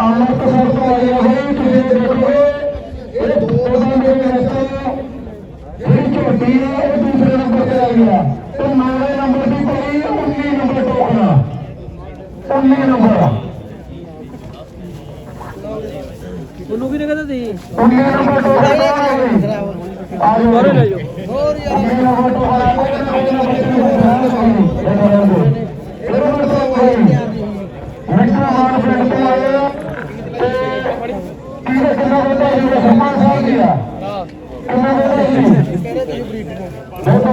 ਅੰਮ੍ਰਿਤਸਰ ਤੋਂ ਆਏ ਹੋਏ ਤੁਸੀਂ ਦੇਖੋਗੇ ਇਹ ਦੋਨਾਂ ਦੇ ਵਿੱਚ ਜਿਹੜੀ ਝੋਟੀ ਆ ਉਹ ਦੂਸਰੇ ਨੰਬਰ ਤੇ ਆਈ ਆ ਤੇ ਨੌਵੇਂ ਨੰਬਰ ਦੀ ਪਈ 19 ਨੰਬਰ ਟੋਕਣਾ 19 ਨੰਬਰ ਉਹਨੂੰ ਵੀ ਕਹਿੰਦਾ ਸੀ? 19 ਨੰਬਰ ਟੋਕਣਾ ਆ ਜਾਓ ਬਾਹਰ ਲੈ ਜਾਓ। ਹੋਰ ਯਾਰ। 19 ਨੰਬਰ ਟੋਕਣਾ ਕੋਈ ਨਾ ਕੋਈ ਨਾ ਨੰਬਰ ਤੋਂ ਕੋਈ ਮਿੱਟਾ ਮਾਨ ਪਿੰਡ ਤੋਂ ਆਏ ਆ ਤੇ ਕਿਹਦੇ ਕਿੰਨਾ ਬੋਲਦਾ ਜੀ ਸਰਪੰਚ ਸਾਹਿਬ ਜੀ ਆ ਕਿੰਨਾ ਬੋਲਦਾ ਜੀ ਦੇਖੋ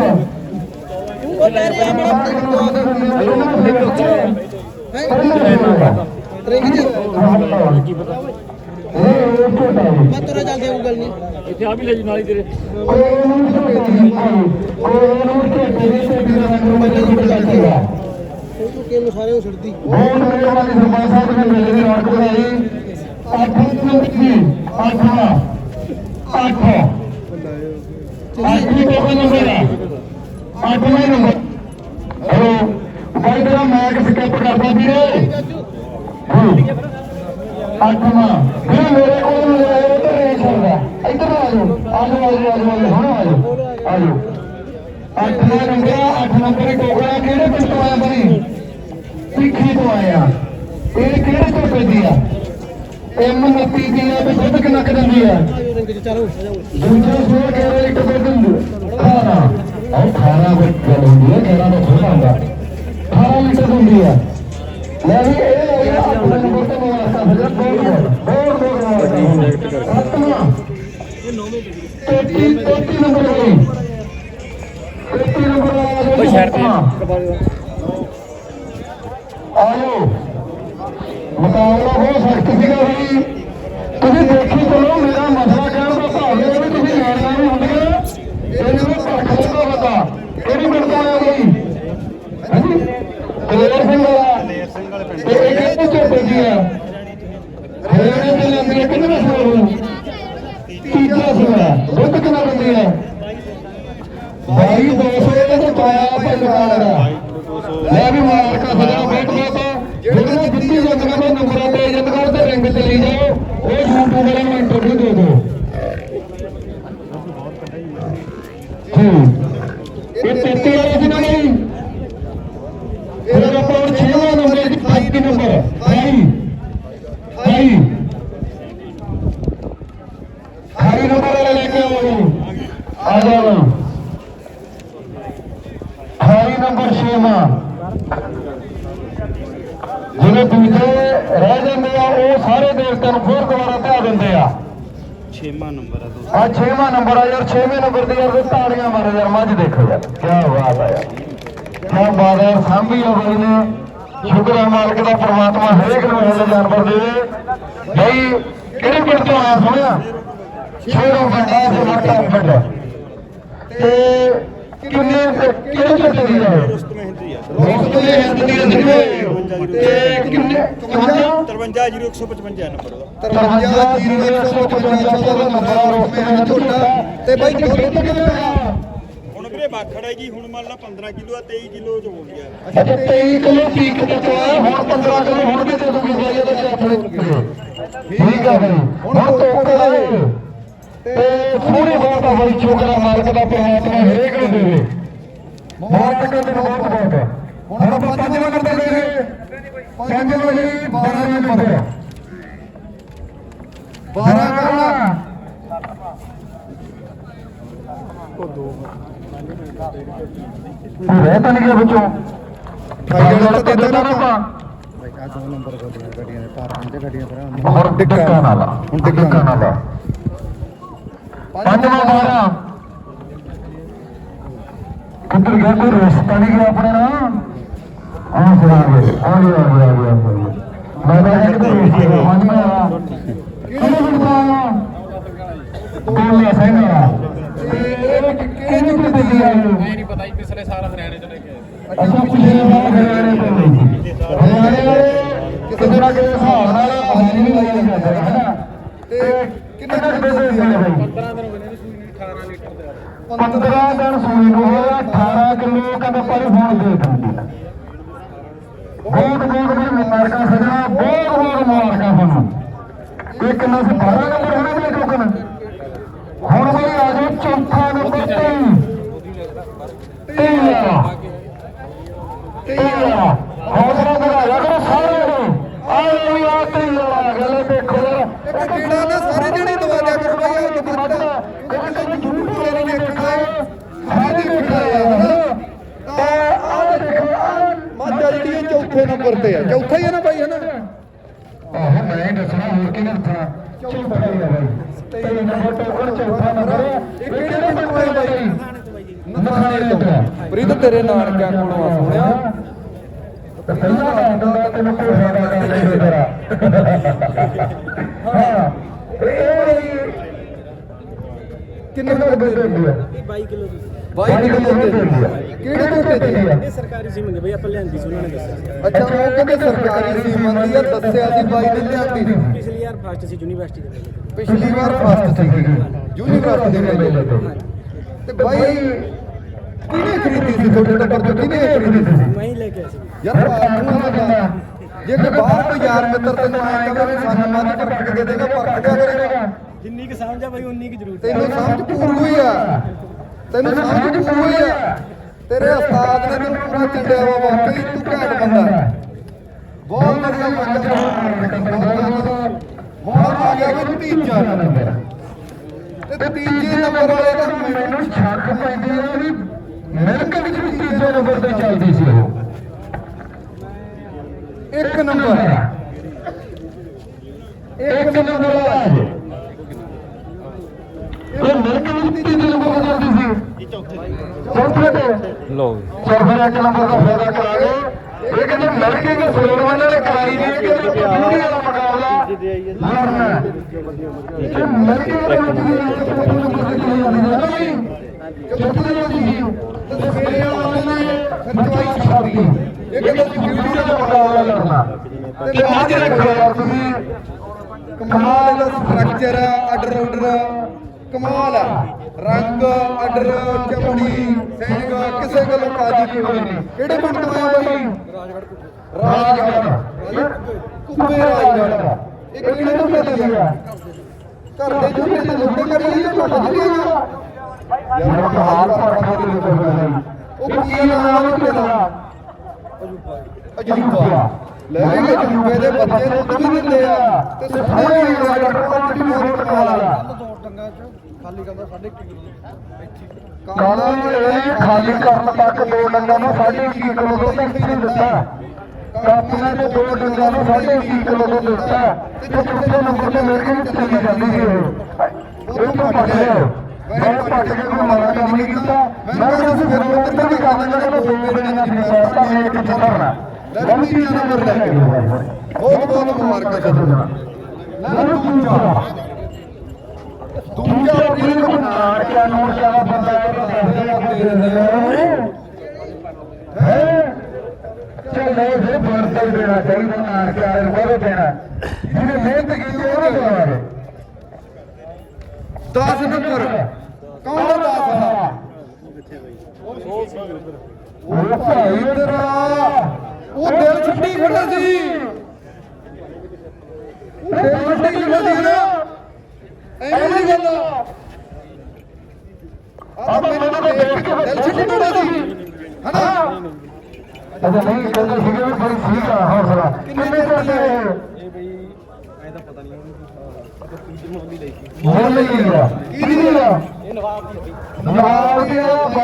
ਉਹ ਕਹਿ ਰਿਹਾ ਮੇਰਾ ਰਿੰਗ ਜੀ ਮੈਂ ਤੁਰੇ ਜਾਂਦੇ ਉਹ ਗੱਲ ਨਹੀਂ ਇੱਥੇ ਆ ਵੀ ਲੈ ਜੀ ਨਾਲ ਹੀ ਤੇਰੇ ਉਹ ਝੂਟੇ ਨੂੰ ਸਾਰੇ ਨੂੰ ਛੱਡਦੀ ਕਰਦਾ ਵੀਰੇ ਆਤਮਾ ਵੀਰੇ ਮੇਰੇ ਕੋਲ ਆਇਆ ਉਹ ਰੇਸ ਹੁੰਦਾ ਇੱਧਰ ਆ ਜਾਓ ਆ ਜਾਓ ਆ ਜਾਓ ਹੁਣ ਆ ਜਾਓ ਆ ਜਾਓ ਅੱਠ ਨੰਬਰ ਅੱਠ ਨੰਬਰ ਟੋਕਰਾ ਕਿਹੜੇ ਪਿੰਡ ਤੋਂ ਆਇਆ ਬਣੀ? ਸਿੱਖੀ ਤੋਂ ਆਇਆ। ਇਹ ਕਿਹੜੇ ਤੋਂ ਪੈਂਦੀ ਆ? ਐਮ 29 ਦੀ ਆ ਤੇ ਦੁੱਧ ਕਿੰਨਾ ਕੁ ਦਿੰਦੀ ਆ। ਆਜੋ ਰਿੰਗ ਚ ਚਾਰੋ ਦੂਜੇ ਸੂਰ ਕਿਹੜੇ ਲੀਟਰ ਦੁੱਧ ਦਿੰਦੀ ਖਾਣਾ ਉਹ ਖਾਣਾ ਕੋਈ ਗੱਲ ਹੁੰਦੀ ਹੈ ਕਿਹੜਾ ਦਾ ਥੋੜਾ ਹੁੰਦਾ 18 ਲੀਟਰ ਦਿੰਦੀ ਆ। ਲੈ ਵੀ ਇਹ ਹੋ ਗਿਆ ਆਪਣੇ ਨੰਬਰ ਤੇ ਮੋਬਾਈਲ ਦਾ ਫਿਰ ਬਹੁਤ ਬਹੁਤ ਬਹੁਤ ਆਤਮਾ ਤੇਤੀ ਤੇਤੀ ਨੰਬਰ ਹੋਈ ਤੇਤੀ ਨੰਬਰ ਆ ਬਈ ਸ਼ਹਿਰ ਮੁਕਾਬਲਾ ਬਹੁਤ ਸਖਤ ਸੀਗਾ ਵੀ ਤੁਸੀਂ ਦੇਖੀ ਚਲੋ ਮੇਰਾ ਮਸਲਾ ਕਹਿਣ ਦਾ ਭਾਵ ਇਹ ਹੈ ਵੀ ਤੁਸੀਂ ਲੈਣਾ ਨਹੀਂ ਹੁੰਦੀਆਂ ਇਹਨਾਂ ਨੂੰ ਪੱਖ ਦਾ ਪਤਾ ਕਿਹੜੀ ਪਿੰਡ ਤੋਂ ਆਇਆ ਬਈ ਹਾਂਜੀ ਦਲੇਰ ਸਿੰਘ ਵਾਲਾ ਤੇ ਇਹ ਕਿਹੜੇ ਝੋਟੇ ਦੀ ਆ ਹਰਿਆਣੇ ਦੇ ਲੈਂਦੀ ਹੈ ਕਿੰਨੇ ਦਾ ਸਵਾਲ ਤੀਜਾ ਸਵਾਲ ਦੁੱਧ ਕਿੰਨਾ ਦਿੰਦੀ ਹੈ ਬਾਈ 200 ਇਹਦੇ ਤੋਂ ਪਾਇਆ ਪਿੰਡ ਦਾ ਲੈ ਵੀ ਮਾਲਕਾ ਸਜਾ ਬੈਠ ਗਿਆ ਤਾਂ ਜਿਹੜੇ ਜਿੱਤੀ ਜਾਂਦੀਆਂ ਨੇ ਨੰਬਰਾਂ ਤੇ ਏਜੰਟ ਤੇ ਰਿੰਗ ਤੇ ਲਈ ਜਾਓ ਉਹ YouTube ਵਾਲਿਆਂ ਨੂੰ ਇੰਟਰਵਿਊ ਦੇ ਦਿਓ ਹੂੰ ਇਹ ਤੇਤੀ ਵਾਲੇ ਸੀ ਨਾ ਨਹੀਂ ਇਹਦਾ ਆਪਾਂ ਹੁਣ 6ਵਾਂ ਨੰਬਰ ਹੈ 28 ਨੰਬਰ ਹਾਈ ਹਾਈ ਨੰਬਰ ਵਾਲਾ ਲੈ ਕੇ ਆਓ ਆ ਜਾਓ ਹਾਈ ਨੰਬਰ 6ਵਾਂ ਜਿਹੜੇ ਦੂਜੇ ਰਹਿ ਜਾਂਦੇ ਆ ਉਹ ਸਾਰੇ ਦੇਵਤਿਆਂ ਨੂੰ ਫਿਰ ਦੁਬਾਰਾ ਧਿਆ ਦਿੰਦੇ ਆ ਛੇਵਾਂ ਨੰਬਰ ਆ ਦੋਸਤੋ ਆ 6ਵਾਂ ਨੰਬਰ ਆ ਯਾਰ 6ਵੇਂ ਨੰਬਰ ਦੀ ਯਾਰ ਤਾੜੀਆਂ ਮਾਰੋ ਯਾਰ ਮੱਝ ਦੇਖੋ ਯਾਰ ਕੀ ਬਾਤ ਆ ਯਾਰ ਕੀ ਬਾਤ ਹੈ ਸਾਂਭੀ ਆ ਬਾਈ ਨੇ ਸ਼ੁਕਰ ਹੈ ਮਾਲਕ ਦਾ ਪ੍ਰਮਾਤਮਾ ਹਰੇਕ ਨੂੰ ਇਹ ਜਾਨਵਰ ਦੇਵੇ ਬਈ ਕਿਹੜੇ ਪਿੰਡ ਤੋਂ ਆਇਆ ਸੋਹਣਿਆ ਸ਼ੇਰੋਂ ਪਿੰਡਾ ਤੇ ਮਰਕਾ ਪਿੰਡ ਤੇ ਕਿੰਨੇ ਕਿਹੜੇ ਝੋਟੇ ਦੀ ਆ ਇਹ? ਦੋਸਤ ਮਹਿੰਦੀ ਆ ਦੋਸਤ ਦੇ ਹਿੰਦ ਦੀ ਰੰਜਵੇ ਤੇ ਕਿੰਨੇ 55 53155 ਨੰਬਰ ਉਹਦਾ। 53 0155 ਦਾ ਨੰਬਰ ਰੋਸਤ ਮੈਂ ਝੋਟਾ ਤੇ ਬਾਈ ਦੁੱਧ ਕਿੰਨਾ ਆ ਹੁਣ ਵੀਰੇ ਬਾਖੜ ਹੈਗੀ ਹੁਣ ਮੰਨ ਲਾ 15 ਕਿਲੋ ਆ 23 ਕਿਲੋ ਚ ਹੋ ਗਿਆ। ਅੱਛਾ 23 ਕਿਲੋ ਪੀਕ ਤੇ ਚੋਇਆ ਹੁਣ 15 ਕਿਲੋ ਹੁਣ ਵੀ ਦੇ ਦੂਗੀ ਬਾਈ ਇਹਦੇ ਆਪਣੇ ਠੀਕ ਆ ਬਈ। ਹੁਣ ਤੋਕਾ ਹੈ। ਤੇ ਪੂਰੀ ਬਾਤ ਆ ਬਈ ਚੋਕਰਾ ਮਾਲਕ ਦਾ ਪਰਮਾਤਮਾ ਹਰੇਕ ਨੂੰ ਦੇਵੇ। ਕਹਿੰਦੇ ਨੇ ਬਹੁਤ ਬਹੁਤ ਹੁਣ ਆਪਾਂ ਪੰਜਵਾਂ ਕਰਦੇ ਨੇ। ਪੰਜਵਾਂ ਜੀ 12ਵੇਂ ਨੰਬਰ 12 ਕਰਨਾ। ਉਹ ਰਹਿ ਤਾਂ ਬੱਚੋ ਭਾਈ ਜਿਹੜਾ ਤੇ ਦਿੱਤਾ ਨਾ ਆ ਦੋ ਨੰਬਰ ਗੱਡੀਆਂ ਗੱਡੀਆਂ ਨੇ ਤਾਰਾਂ ਤੇ ਗੱਡੀਆਂ ਪਰ ਹੁਣ ਟਿੱਕਾ ਨਾਲਾ ਹੁਣ ਟਿੱਕਾ ਨਾਲਾ ਪੰਜਵਾਂ ਬਾਰਾਂ ਕਿੱਧਰ ਗਿਆ ਕੋਈ ਰਸਤਾ ਨਹੀਂ ਗਿਆ ਆਪਣੇ ਨਾਲ। ਆ ਗਿਆ ਆ ਗਿਆ ਆ ਗਿਆ, ਆ ਗਿਆ ਮੈਂ ਤਾਂ ਕਿਤੇ ਰਸਤਾ ਪੰਜਵਾਂ ਵਾਲਾ ਕਿਹਨੇ ਬਿਠਾ ਆਇਆ ਬੋਲਿਆ ਸਿੰਘ ਆ। ਤੇ ਕਿਹਨੇ ਕਿਤੇ ਗਿਆ ਨਹੀਂ ਪਤਾ ਹੀ ਪਿਛਲੇ ਸਾਲ ਹਰਿਆਣੇ ਚ ਲੈ ਕੇ ਆਏ ਅੱਛਾ ਪਿਛਲੇ ਵਾਰ ਹਰਿਆਣੇ ਤੋਂ ਹਰਿਆਣੇ ਵਾਲੇ ਕਿਸੇ ਨਾ ਕਿਸੇ ਹਿਸਾਬ ਨਾਲ ਹਰਿਆਣੇ ਵੀ ਲਈ ਜਾਂਦੇ ਨੇ ਹਨਾ ਤੇ ਕਿੰਨਾ ਕੁ ਦੁੱਧ ਦਿੰਦੇ ਨੇ ਬਾਈ 15 ਦਿਨ ਹੋ ਗਏ ਨੇ ਸੂਈ ਨੂੰ 18 ਲੀਟਰ ਦੇ ਆ 15 ਦਿਨ ਸੂਈ ਨੂੰ ਹੋਇਆ 18 ਕਿਲੋ ਕਹਿੰਦਾ ਪਰ ਹੁਣ ਦੇ ਦਿੰਦੀ ਬਹੁਤ ਬਹੁਤ ਵੀ ਮੁਬਾਰਕਾਂ ਸਜਣਾ ਬਹੁਤ ਬਹੁਤ ਮੁਬਾਰਕਾਂ ਤੁਹਾਨੂੰ ਇਹ ਕਿੰਨਾ ਸੀ 12 ਨੰਬਰ ਹੋਣਾ ਮੇਰੇ ਟੋਕਨ ਹੁਣ ਵੀ ਆ ਜਾਓ ਚੌਥਾ ਨੰਬਰ ਤੇ ਤੇਰਾ ਤੇਰਾ ਹੌਸਲਾ ਵਧਾਇਆ ਕਰੋ ਸਾਰੇ ਨੂੰ ਆ ਵੀ ਆ ਤੇਰਾ ਗੱਲ ਦੇਖੋ ਜਰਾ ਇੱਕ ਨਾ ਸਾਰੇ ਜਣੇ ਦਵਾ ਦਿਆ ਕਰੋ ਭਾਈ ਉਹ ਜਿੱਦ ਮੱਦਾ ਕਿਉਂਕਿ ਕਦੇ ਝੂਠ ਬੋਲਣ ਨਹੀਂ ਦੇਖਣਾ ਸਾਰੇ ਦੇਖਣਾ ਹੈ ਤਾਂ ਆ ਦੇਖੋ ਆ ਮਾਝਾ ਜਿਹੜੀ ਇਹ ਚੌਥੇ ਨੰਬਰ ਤੇ ਆ ਚੌਥਾ ਹੀ ਹੈ ਨਾ ਭਾਈ ਹੈ ਨਾ? ਆਹ ਮੈਂ ਹੀ ਦੱਸਣਾ ਹੋਰ ਕਿਹਨੇ ਦੱਸਣਾ ਚੌਥਾ ਹੀ ਆ ਬਾਈ। ਤੇ ਨੰਬਰ ਟੋਕਨ ਚੌਥਾ ਨੰਬਰ ਹੈ। ਇਹ ਕਿਹੜੇ ਪਿੰਡ ਤੋਂ ਬਾਈ? ਨਖਾਣੇ ਤੋਂ ਪ੍ਰੀਤ ਤੇਰੇ ਨਾਨਕਿਆਂ ਕੋਲੋਂ ਆ ਸੋਹਣਿਆ ਤੇ ਪਹਿਲਾਂ ਆਂਦਾ ਤੈਨੂੰ ਕੋਈ ਫਾਇਦਾ ਕਰ ਲੈ ਤੇਰਾ। ਹਾਂ। ਇਹ ਕਿੰਨੇ ਦਾ ਬੰਦੇ ਹੁੰਦੇ ਆ? 22 ਕਿਲੋ ਦੀ 22 ਕਿਲੋ ਹੁੰਦੀ ਆ? ਕਿਹੜੇ ਝੋਟੇ ਦੀ ਆ? ਇਹ ਸਰਕਾਰੀ ਸੀ ਮੰਗੇ ਬਈ ਆਪਾਂ ਲਿਆਂਦੀ ਸੀ ਉਹਨਾਂ ਨੇ ਦੱਸਿਆ। ਅੱਛਾ ਉਹ ਕਹਿੰਦੇ ਸਰਕਾਰੀ ਸੀਮਨ ਦੀ ਆ ਦੱਸਿਆ ਸੀ ਬਾਈ ਨੇ ਲਿਆਂਦੀ ਸੀ। ਪਿਛਲੀ ਵਾਰ ਫਸਟ ਸੀ ਯੂਨੀਵਰਸਿਟੀ ਦੇ ਵਿੱਚ ਪਿਛਲੀ ਵਾਰ ਫਸਟ ਸੀ। ਯੂਨੀਵਰਸਿਟੀ ਦੇ ਮੇਲੇ ਤੋਂ। ਤੇ। ਬਾਈ ਕਿਹਨੇ ਖਰੀਦੀ ਸੀ ਤੁਹਾਡੇ ਟੱਬਰ ਚੋਂ ਕਿਹਨੇ ਖਰੀਦੀ ਸੀ? ਮੈਂ ਹੀ ਲੈ ਕੇ ਆਇਆ ਸੀ। ਯਾਰ ਮੈਂ ਬੰਦਾ ਜੇ। ਕੋਈ ਬਾਹਰ ਕੋਈ ਯਾਰ ਮਿੱਤਰ ਤੈਨੂੰ ਆਇਆ ਕਹੇ ਵੀ ਸਾਨੂੰ ਮਾਰੀ ਪਰਖ ਕੇ ਦੇ ਦੇਗਾ ਪਰਖ ਦਿਆ ਕਰੇਗਾ ਜਿੰਨੀ ਕਿ ਸਮਝ ਆ ਬਈ ਉਨੀ ਕਿ ਜ਼ਰੂਰਤ ਤੈਨੂੰ ਸਮਝ ਪੂਰੀ ਆ। ਤੈਨੂੰ ਸਮਝ ਪੂਰੀ ਆ। ਤੇਰੇ ਉਸਤਾਦ ਨੇ ਤੈਨੂੰ ਪੂਰਾ ਚੰਡਿਆ ਵਾ ਵਾਕਈ ਤੂੰ ਘੈਂਟ ਬੰਦਾ। ਬਹੁਤ ਵਧੀਆ ਮੰਨ ਬਹੁਤ ਆ ਗਿਆ ਵੀ ਤੀਜਾ ਨੰਬਰ ਤੇ ਤੀਜੇ ਨੰਬਰ ਵਾਲੇ ਦਾ ਮੈਨੂੰ ਸ਼ੱਕ ਪੈਂਦੀ ਹੈ ਵੀ ਮਿਲਕ ਵਿੱਚ ਵੀ ਤੀਜੇ ਨੰਬਰ ਤੇ ਚੱਲਦੀ ਸੀ ਉਹ। ਇੱਕ ਨੰਬਰ। ਇੱਕ ਨੰਬਰ ਆ ਜੇ ਇਹ ਮਿਲਕ ਵਿੱਚ ਤੀਜੇ ਨੰਬਰ ਤੇ ਚੱਲਦੀ ਸੀ ਚੌਥੇ ਤੇ ਲੋ ਫਿਰ ਇੱਕ ਨੰਬਰ ਦਾ ਫਾਇਦਾ ਕਰਾ ਗਏ ਇਹ ਕਹਿੰਦੇ ਲੜਕੇ ਦੇ ਸਲੋਰ ਵਾਲੇ ਨੇ ਕਰਾਈ ਨਹੀਂ ਕਿ ਬਿਊਟੀ ਵਾਲਾ ਮੁਕਾਬਲਾ ਲੜਨਾ ਹੈ। ਇਹ ਲੜਕੇ ਦੇ ਵਿੱਚ ਵੀ ਚੌਥੇ ਨੰਬਰ ਤੇ ਚੱਲੀ ਜਾਂਦੀ ਹੈ। ਨਾ ਬਈ ਚੌਥੇ ਦੀ ਸੀ ਤੇ ਸਵੇਰੇ ਵਾਲੇ ਨੇ ਖਰਚਵਾਈ ਛਾਪੀ ਇਹ ਕਹਿੰਦੇ ਬਿਊਟੀ ਦਾ ਮੁਕਾਬਲਾ ਲੜਨਾ ਤੇ ਚ ਰੱਖਿਆ ਤੁਸੀਂ ਕਮਾਲ ਦਾ ਸਟਰਕਚਰ ਆਰਡਰ ਆਰਡਰ ਕਮਾਲ ਆ। ਰੰਗ ਆਰਡਰ ਚਮੜੀ ਸਿੰਘ ਕਿਸੇ ਗੱਲੋਂ ਕਾਜੀ ਕੋਈ ਨਹੀਂ। ਕਿਹੜੇ ਪਿੰਡ ਤੋਂ ਆਇਆ ਬਾਈ? ਰਾਜਗੜ੍ਹ। ਕੁੱਬੇ ਰਾਜਗੜ੍ਹ। ਇਹ ਕਿਹੜੇ ਤੋਂ ਮਿਲ ਗਿਆ ਘਰ ਦੇ ਝੂਟੇ ਤੇ ਲੋਕੇ ਕਰੀ ਜਾਂ ਤੁਹਾਡਾ ਜਿਹੜੀਆਂ ਯਾਰ ਕਮਾਲ ਪਰਖਾ ਦੀ ਲੋਕਾਂ ਉਹ ਕੀ ਨਾਮ ਹੈ ਤੇਰਾ ਅਜੂਬਾ। ਲੈ ਵੀ ਅਜੂਬੇ ਦੇ ਬੱਚੇ ਦੁੱਧ ਵੀ ਦਿੰਦੇ ਆ। ਤੇ ਰਾਜਗੜ੍ਹ ਤੋਂ ਜਿਹੜੀ ਬਹੁਤ ਕਮਾਲ ਆ ਕਾਲਾ ਇਹ ਖਾਲੀ ਕਰਨ ਤੱਕ ਦੋ ਡੰਗਾਂ ਨੂੰ 1.5 ਕਿਲੋ ਦੁੱਧ ਨਹੀਂ ਦਿੱਤਾ ਕਾਪੀਆਂ ਦੇ ਦੋ ਡੰਗਾਂ ਨੂੰ 1.5 ਕਿਲੋ ਦੁੱਧ ਦਿੱਤਾ ਤੇ ਚੌਥੇ ਨੰਬਰ ਤੇ ਮੇਰੇ ਕੋਲ ਚੱਲੀ ਜਾਂਦੀ ਸੀ ਇਹ ਇਹ ਤੋਂ ਪੱਟ ਲਿਆ ਮੈਂ ਪੱਟ ਕੇ ਕੋਈ ਮਾਰਾ ਕੰਮ ਨਹੀਂ ਕੀਤਾ। ਮੈਂ ਤੁਸੀਂ ਫਿਰ ਉੱਧਰ ਵੀ ਕੰਮ ਕਰਨਾ ਦੋ ਦਿਨਾਂ ਦੀ ਸਾਥ ਤਾਂ ਮੈਂ ਮੈਂ ਵੀ ਤੀਜਾ ਨੰਬਰ ਲੈ ਕੇ ਆਇਆ। ਬਹੁਤ ਬਹੁਤ ਮੁਬਾਰਕਾਂ ਤੁਹਾਨੂੰ ਮੈਨੂੰ ਦੂਜਾ ਦੂਜਾ ਵੀਰ ਕੋ ਨਾਰਕਿਆ ਨੂੰ ਕਿਆ ਬੰਦਾ ਹੈ? ਤਾਂ ਦੱਸਦੇ ਆ ਦੇ ਦਿੰਦੇ ਹੈ। ਚੱਲ ਫਿਰ ਵਰਤਾ ਦੇਣਾ ਚਾਹੀਦਾ ਨਾਰਕਿਆ ਨੂੰ ਕੋਲ ਦੇਣਾ। ਜਿਹਨੇ ਮਿਹਨਤ ਕੀਤੀ ਉਹਨੇ ਦੇਣਾ 10 ਨੰਬਰ। ਕੌਣ ਦਾ 10 ਵਾਲਾ ਉਹ ਭਾਈ ਤੇਰਾ ਉਹ ਦਿਲ ਛੱਡੀ ਖੜਾ ਸੀ। ਉਹ ਦਿਲ ਛੱਡੀ ਖੜਾ ਸੀ ਨਾ। ਦੀ ਗੱਲ ਆ ਮੈਨੂੰ ਤਾਂ ਦੇਖ ਕੇ ਦਿਲ ਖੜਾ ਸੀ। ਹਨਾ? ਅਜਾ ਨਹੀਂ ਕਹਿੰਦੇ ਸੀਗੇ ਵੀ ਬੜੀ ਠੀਕ ਆ ਹੌਸਲਾ ਕਿੰਨੇ ਚੱਲੇ ਇਹ? ਇਹ ਬਈ ਤਾਂ ਪਤਾ ਨਹੀਂ ਮੁੱਲ ਲਈ ਲਈ ਆ ਕਿਹਦੀ ਆ ਇਹ ਨਵਾਬ ਦੀ ਨਾਲ ਦੇ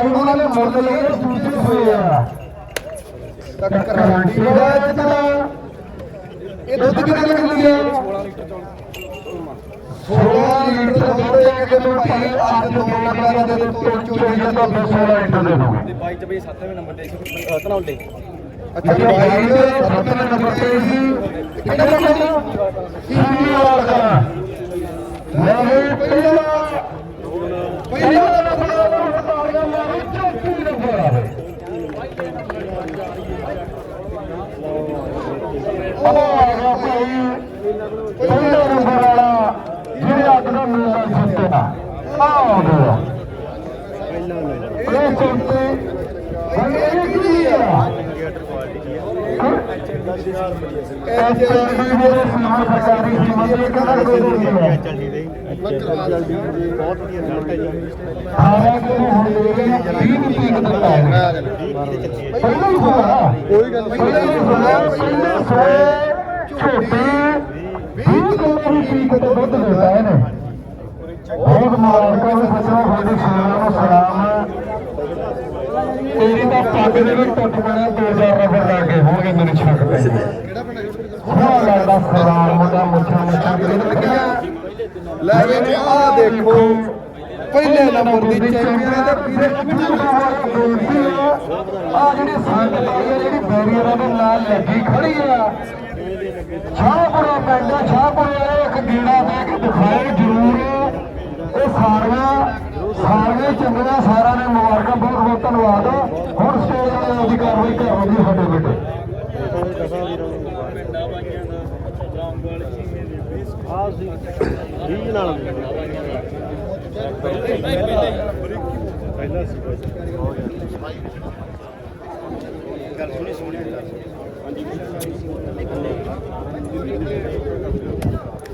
ਉਹਨਾਂ ਨੇ ਮੁੱਲ ਲਏ ਦੂਜੇ ਹੋਏ ਆ। ਟੱਕਰ ਬੜਾ ਅੱਜ ਤਾਂ ਇਹ ਦੁੱਧ ਕਿੰਨੇ ਲੱਗਦੀ ਆ 16 ਲੀਟਰ ਦੁੱਧ ਇੱਕ ਕਿਲੋ ਭਾਈ ਅੱਜ ਦੋ ਨੰਬਰਾਂ ਦੇ ਤੋਂ ਚੋਰੀ ਜਾਂਦਾ 16 ਲੀਟਰ ਦੇ ਦੋਗੇ ਤੇ 22 ਚ 7ਵੇਂ ਨੰਬਰ ਤੇ ਤਨੌਲੇ ਅੱਛਾ। ਬਾਈ ਦੇ ਸੱਤਵੇਂ ਨੰਬਰ ਤੇ ਸੀ ਕਿਹੜਾ ਪਿੰਡ ਸੀਨੀ ਵਾਲਾ ਕਰਾਂ ਲੈ ਪਹਿਲਾ ਨੰਬਰ ਤਾਲੀਆਂ ਮਾਰੋ ਚੌਥੀ ਨੰਬਰ ਆਵੇ ਉਹ ਆ ਗਿਆ ਭਾਈ ਪਹਿਲਾ ਨੰਬਰ ਵਾਲਾ ਜਿਹੜੇ ਅੱਜ ਦਾ ਮੇਲਾ ਜਿੱਤਿਆ ਆ। ਗਿਆ ਇਹ ਚੌਥੇ ਇਹ ਕੀ ਆ? ਐਚ ਐਲ ਡੀ ਦੇ ਸੀਮਾ ਸਰਕਾਰੀ ਸੀਮਾ ਦੇ ਕਿਹੜਾ ਕੋਈ ਨਹੀਂ ਹੈ। ਬਹੁਤ ਵਧੀਆ ਰਿਜ਼ਲਟ ਹੈ ਜੀ ਸਾਰਾ ਕਿ ਹੁਣ ਗਏ 20 ਪੀਕ ਦਿੱਤਾ ਹੈ ਪਹਿਲਾਂ ਹੀ ਹੋਇਆ। ਕੋਈ ਗੱਲ ਨਹੀਂ। ਪਹਿਲਾਂ ਹੀ ਹੋਇਆ ਪਹਿਲੇ ਸੋਏ ਛੋਟੇ 20 ਕਿਲੋ ਦੀ ਪੀਕ ਤੇ ਦੁੱਧ ਦਿੰਦਾ ਇਹਨੇ ਬਹੁਤ ਮੁਬਾਰਕਾਂ ਵੀ ਸੱਚਾ ਤੁਹਾਡੀ ਸੇਵਾ ਨੂੰ ਸਲਾਮ ਤੇਰੀ ਤਾਂ ਪੱਗ ਦੇ ਵੀ ਟੁੱਟ ਪੈਣਾ ਦੋ ਚਾਰ ਰਬੜ ਲਾ ਕੇ ਹੋਣਗੇ ਮੇਰੇ ਛੱਕ ਪੈ ਸੋਹਣਾ ਲੱਗਦਾ ਸਰਦਾਰ ਮੁੰਡਾ ਮੁੱਛਾਂ ਮੁੱਛਾਂ ਲੱਗੀਆਂ ਲੈ ਵੀ ਆ ਦੇਖੋ। ਪਹਿਲੇ ਨੰਬਰ ਦੀ ਚੈਂਪੀਅਨ ਤੇ ਵੀਰੇ ਆ? ਜਿਹੜੀ ਸੰਗ ਲਾਈ ਆ? ਜਿਹੜੀ ਬੈਰੀਅਰਾਂ ਦੇ ਨਾਲ ਲੱਗੀ ਖੜੀ ਆ। ਸ਼ਾਹਪੁਰਾ ਪਿੰਡ ਸ਼ਾਹਪੁਰੇ ਇੱਕ ਗੇੜਾ ਦੇ ਕੇ ਦਿਖਾਓ ਜ਼ਰੂਰ ਇਹ ਸਾਰੀਆਂ ਸਾਰੀਆਂ ਚੰਗੀਆਂ ਸਾਰਿਆਂ ਨੇ ਮੁਬਾਰਕਾਂ, ਬਹੁਤ ਬਹੁਤ ਧੰਨਵਾਦ। ਹੁਣ ਸਟੇਜ ਵਾਲੇ ਆਪਦੀ ਕਾਰਵਾਈ ਕਰ ਸਾਡੇ ਬੇਟੇ। ਆਹ ਸੀ 20 ਨਾਲ ਪਹਿਲਾਂ ਸੀ ਗੱਲ ਸੁਣੀ, ਸੋਹਣੀ